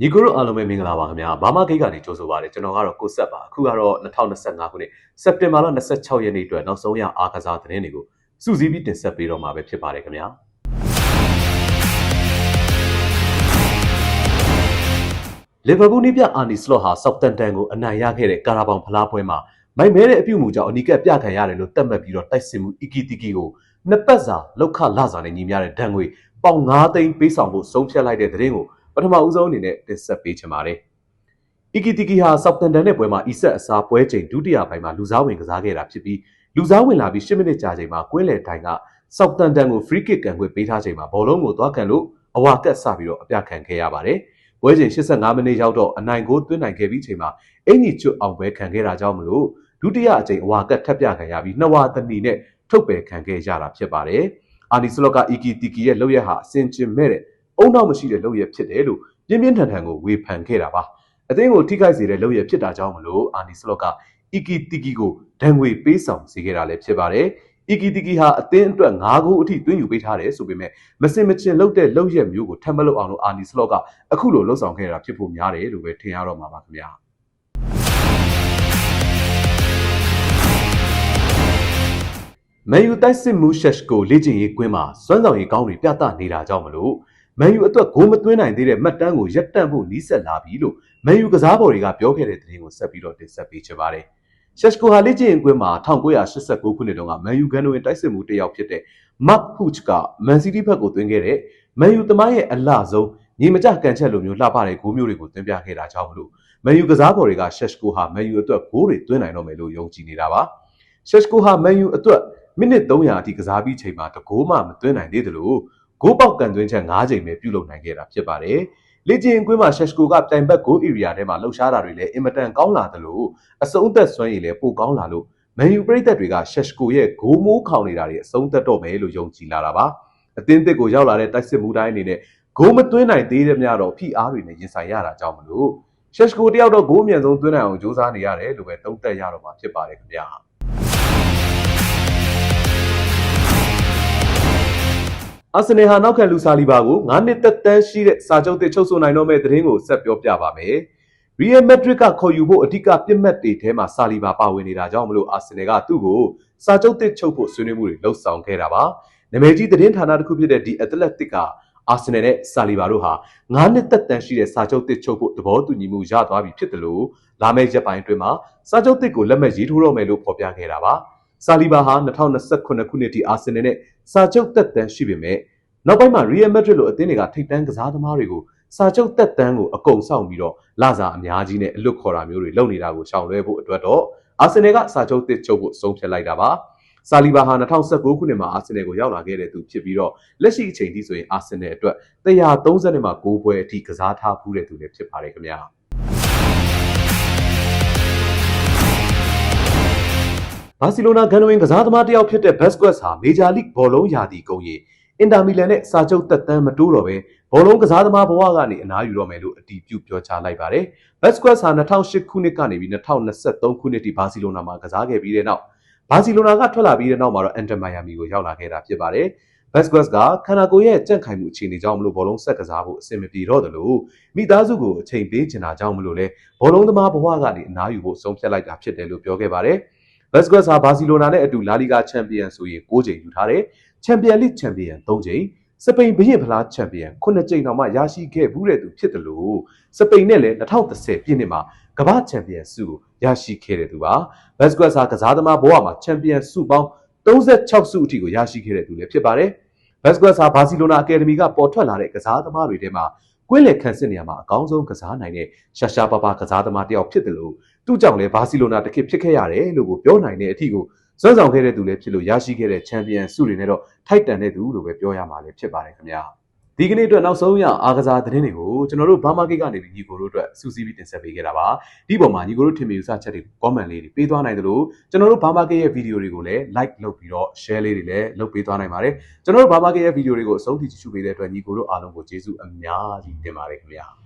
ညီကိုတို့အားလုံးပဲမင်္ဂလာပါခင်ဗျာဘာမဂိတ်ကနေကြိုးဆိုပါရစေကျွန်တော်ကတော့ကိုဆက်ပါအခုကတော့2025ခုနှစ်စက်တင်ဘာလ26ရက်နေ့အတွက်နောက်ဆုံးရအားကစားသတင်းတွေကိုစူးစီးပြီးတင်ဆက်ပေးတော့မှာပဲဖြစ်ပါတယ်ခင်ဗျာလီဗာပူးနီးပြအာနီစလော့ဟာဆောက်တန်တန်ကိုအနိုင်ရခဲ့တဲ့ကာရာဘောင်ဖလားပွဲမှာမိုက်မဲတဲ့အပြုတ်မှုကြောင့်အနီးကပ်ပြခံရတယ်လို့သတ်မှတ်ပြီးတော့တိုက်စစ်မှုအီကီတီကီကိုနှစ်ပတ်စာလောက်ခလာစာနဲ့ညီမျှတဲ့ဒဏ်ငွေပေါင်9သိန်းပေးဆောင်ဖို့ဆုံးဖြတ်လိုက်တဲ့သတင်းကို ပထမဦးဆုံးအနေနဲ့တင်ဆက်ပေးချင်ပါတယ်။အီကီတီကီဟာဆောက်တန်တန်နဲ့ပွဲမှာအီဆက်အစားပွဲချိန်ဒုတိယပိုင်းမှာလူစားဝင်ကစားခဲ့တာဖြစ်ပြီးလူစားဝင်လာပြီး10မိနစ်ကြာချိန်မှာကွင်းလယ်တိုင်ကဆောက်တန်တန်ကို free kick ကန်ခွင့်ပေးထားချိန်မှာဘောလုံးကိုသွားခံလို့အဝါကတ်ဆပြီးတော့အပြခံခဲ့ရပါတယ်။ပွဲချိန်85မိနစ်ရောက်တော့အနိုင်ကိုသွင်းနိုင်ခဲ့ပြီးချိန်မှာအင်ကြီးကျွတ်အောင်ပွဲခံခဲ့တာကြောင့်မလို့ဒုတိယအကြိမ်အဝါကတ်ထပ်ပြခံရပြီးနှစ်ဝါတနီနဲ့ထုတ်ပယ်ခံခဲ့ရတာဖြစ်ပါတယ်။အာနီစလော့ကအီကီတီကီရဲ့လောက်ရဟာအစင်ကျင်မဲ့တဲ့ အုံနောက်မရှိတဲ့လောက်ရဖြစ်တယ်လို့ပြင်းပြင်းထန်ထန်ကိုဝေဖန်ခဲ့တာပါအသင်းကိုထိခိုက်စေတဲ့လုပ်ရဖြစ်တာကြောင့်မလို့အာနီစလော့ကအီကီတီကီကိုဒဏ်ငွေပေးဆောင်စေခဲ့တာလည်းဖြစ်ပါတယ်အီကီတီကီဟာအသင်းအတွက်၅ဂိုးအထိသွင်းယူပေးထားတယ်ဆိုပေမဲ့မစင်မချင်လုပ်တဲ့လုပ်ရက်မျိုးကိုထပ်မလုပ်အောင်လို့အာနီစလော့ကအခုလိုလှုပ်ဆောင်ခဲ့တာဖြစ်ဖို့များတယ်လို့ပဲထင်ရတော့မှာပါခင်ဗျာမန်ယူတိုက်စစ်မှုရှက်ကိုလေ့ကျင့်ရေးကွင်းမှာစွမ်းဆောင်ရည်ကောင်းတွေပြသနေတာကြောင့်မလို့ မန်ယူအတွက်ဂိုးမသွင်းနိုင်သေးတဲ့မှတ်တမ်းကိုရပ်တန့်ဖို့နီးစပ်လာပြီလို့မန်ယူကစားပေါ်တွေကပြောခဲ့တဲ့သတင်းကိုဆက်ပြီးတော့တင်ဆက်ပေးချင်ပါတယ်။ရှက်ကိုဟာလေ့ကျင့်ကွင်းမှာ1989ခုနှစ်တုန်းကမန်ယူဂန်နိုဝင်တိုက်စစ်မှုတစ်ယောက်ဖြစ်တဲ့မတ်ဟူချ်ကမန်စီးတီးဘက်ကိုသွင်းခဲ့တဲ့မန်ယူသမိုင်းရဲ့အလှဆုံးညီမကျကန်ချက်လိုမျိုးလှပတဲ့ဂိုးမျိုးတွေကိုသွင်းပြခဲ့တာကြောင့်မလို့မန်ယူကစားပေါ်တွေကရှက်ကိုဟာမန်ယူအတွက်ဂိုးတွေသွင်းနိုင်တော့မယ်လို့ယုံကြည်နေတာပါ။ရှက်ကိုဟာမန်ယူအတွက်မိနစ်300အထိကစားပြီးချိန်မှာတကိုးမှမသွင်းနိုင်သေးတယ်လို့ ဂိုးပေါက်ကန်သွင်းချက်၅ချိန်ပဲပြုလုပ်နိုင်ခဲ့တာဖြစ်ပါတယ်။လေ့ကျင့်ကွင်းမှာရှက်စကိုကပြိုင်ဘက်ဂိုးဧရိယာထဲမှာလှုပ်ရှားတာတွေလည်းအင်မတန်ကောင်းလာသလိုအစုံသက်စွမ်းရည်လည်းပိုကောင်းလာလို့မန်ယူပရိသတ်တွေကရှက်စကိုရဲ့ဂိုးမိုးခေါင်နေတာတွေအစုံသက်တော့မယ်လို့ယုံကြည်လာတာပါ။အသင်းသစ်ကိုရောက်လာတဲ့တိုက်စစ်မှုတိုင်းအနေနဲ့ဂိုးမသွင်းနိုင်သေးတဲ့များတော့ဖိအားတွေနဲ့ရင်ဆိုင်ရတာကြောင့်မလို့ရှက်စကိုတယောက်တော့ဂိုးအမြန်ဆုံးသွင်းနိုင်အောင်ကြိုးစားနေရတယ်လို့ပဲသုံးသပ်ရတော့မှာဖြစ်ပါတယ်ခင်ဗျာ။ အာဆင်နယ်ဟာနောက်ခံလူဆာလီဘာကို9နှစ်သက်တမ်းရှိတဲ့စာချုပ်သစ်ချုပ်ဆိုနိုင်တော့မယ့်သတင်းကိုဆက်ပြောပြပါမယ်။ရီယယ်မက်ဒရစ်ကခေါ်ယူဖို့အဓိကပြစ်မှတ်တွေထဲမှာဆာလီဘာပါဝင်နေတာကြောင့်မလို့အာဆင်နယ်ကသူ့ကိုစာချုပ်သစ်ချုပ်ဖို့ဆွေးနွေးမှုတွေလှုပ်ဆောင်ခဲ့တာပါ။နာမည်ကြီးသတင်းဌာနတစ်ခုဖြစ်တဲ့ဒီအက်တလက်တစ်ကအာဆင်နယ်နဲ့ဆာလီဘာတို့ဟာ9နှစ်သက်တမ်းရှိတဲ့စာချုပ်သစ်ချုပ်ဖို့သဘောတူညီမှုရသွားပြီဖြစ်တယ်လို့လာမယ့်ရက်ပိုင်းအတွင်းမှာစာချုပ်သစ်ကိုလက်မှတ်ရေးထိုးတော့မယ်လို့ဖော်ပြခဲ့တာပါ။ ဆာလီဘာဟာ2028ခုနှစ်ထိအာဆင်နယ်နဲ့စာချုပ်သက်တမ်းရှိပေမဲ့နောက်ပိုင်းမှာ Real Madrid လိုအသင်းတွေကထိပ်တန်းကစားသမားတွေကိုစာချုပ်သက်တမ်းကိုအကုန်ဆောင်ပြီးတော့လာစာအများကြီးနဲ့အလွတ်ခေါ်တာမျိုးတွေလုပ်နေတာကိုရှောင်လွှဲဖို့အတွက်တော့အာဆင်နယ်ကစာချုပ်သစ်ချုပ်ဖို့ဆုံးဖြတ်လိုက်တာပါဆာလီဘာဟာ2019ခုနှစ်မှာအာဆင်နယ်ကိုရောက်လာခဲ့တဲ့သူဖြစ်ပြီးတော့လက်ရှိအချိန်ထိဆိုရင်အာဆင်နယ်အတွက်130မှာ9ပွဲအထိကစားထားဖူးတဲ့သူလည်းဖြစ်ပါတယ်ခင်ဗျာ ဘာစီလိုနာဂန်နဝင်ကစားသမားတယောက်ဖြစ်တဲ့ဘက်စကွက်ဟာမေဂျာလိဘောလုံးရာသီကုန်ရင်အင်တာမီလန်နဲ့စာချုပ်သက်တမ်းမတိုးတော့ပဲဘောလုံးကစားသမားဘဝကနေအနားယူတော့မယ်လို့အတည်ပြုပြောကြားလိုက်ပါတယ်။ဘက်စကွက်ဟာ2008ခုနှစ်ကနေပြီး2023ခုနှစ်ထိဘာစီလိုနာမှာကစားခဲ့ပြီးတဲ့နောက်ဘာစီလိုနာကထွက်လာပြီးတဲ့နောက်မှာတော့အန်တမိုင်ယာမီကိုရောက်လာခဲ့တာဖြစ်ပါတယ်။ဘက်စကွက်ကခန္ဓာကိုယ်ရဲ့ကြန့်ခိုင်မှုအခြေအနေကြောင့်မလို့ဘောလုံးဆက်ကစားဖို့အဆင်မပြေတော့တယ်လို့မိသားစုကိုအချိန်ပေးချင်တာကြောင့်မလို့လဲဘောလုံးသမားဘဝကနေအနားယူဖို့ဆုံးဖြတ်လိုက်တာဖြစ်တယ်လို့ပြောခဲ့ပါတယ်။ ဘက်စကွက်ဟာဘာစီလိုနာနဲ့အတူလာလီဂါချန်ပီယံဆိုရင်6ချိန်ယူထားတယ်ချန်ပီယံလိချန်ပီယံ3ချိန်စပိန်ဘရင်ဖလားချန်ပီယံ9ချိန်တောင်မှရရှိခဲ့ဘူးတဲ့သူဖြစ်တယ်လို့စပိန်နဲ့လည်း2010ပြည့်နှစ်မှာကမ္ဘာချန်ပီယံဆုကိုရရှိခဲ့တဲ့သူပါဘက်စကွက်ဟာကစားသမားဘဝမှာချန်ပီယံဆုပေါင်း36ဆုအထိကိုရရှိခဲ့တဲ့သူလည်းဖြစ်ပါတယ်ဘက်စကွက်ဟာဘာစီလိုနာအကယ်ဒမီကပေါ်ထွက်လာတဲ့ကစားသမားတွေထဲမှာ ကွင်းလယ်ခန့်စစ်နေရာမှာအကောင်းဆုံးကစားနိုင်တဲ့ရှာရှာပါပါကစားသမားတစ်ယောက်ဖြစ်တယ်လို့သူ့ကြောင့်လည်းဘာစီလိုနာတစ်ခေတ်ဖြစ်ခဲ့ရတယ်လို့ကိုပြောနိုင်တဲ့အထီကိုစွမ်းဆောင်ခဲ့တဲ့သူလည်းဖြစ်လို့ရရှိခဲ့တဲ့ချန်ပီယံဆုတွေနဲ့တော့ထိုက်တန်တဲ့သူလို့ပဲပြောရမှာလည်းဖြစ်ပါတယ်ခင်ဗျာ ဒီကနေ့အတွက်နောက်ဆုံးရအားကစားသတင်းတွေကိုကျွန်တော်တို့ဘာမာကိတ်ကနေပြီးညီကိုတို့အတွက်စူးစီးပြီးတင်ဆက်ပေးခဲ့တာပါဒီပုံမှာညီကိုတို့ထင်မြင်ယူဆချက်တွေ comment လေးတွေပေးသွားနိုင်သလိုကျွန်တော်တို့ဘာမာကိတ်ရဲ့ဗီဒီယိုတွေကိုလည်း like လုပ်ပြီးတော့ share လေးတွေလည်းလုပ်ပေးသွားနိုင်ပါတယ်ကျွန်တော်တို့ဘာမာကိတ်ရဲ့ဗီဒီယိုတွေကိုအဆုံးထိကြည့်ရှုပေးတဲ့အတွက်ညီကိုတို့အားလုံးကိုကျေးဇူးအများကြီးတင်ပါတယ်ခင်ဗျာ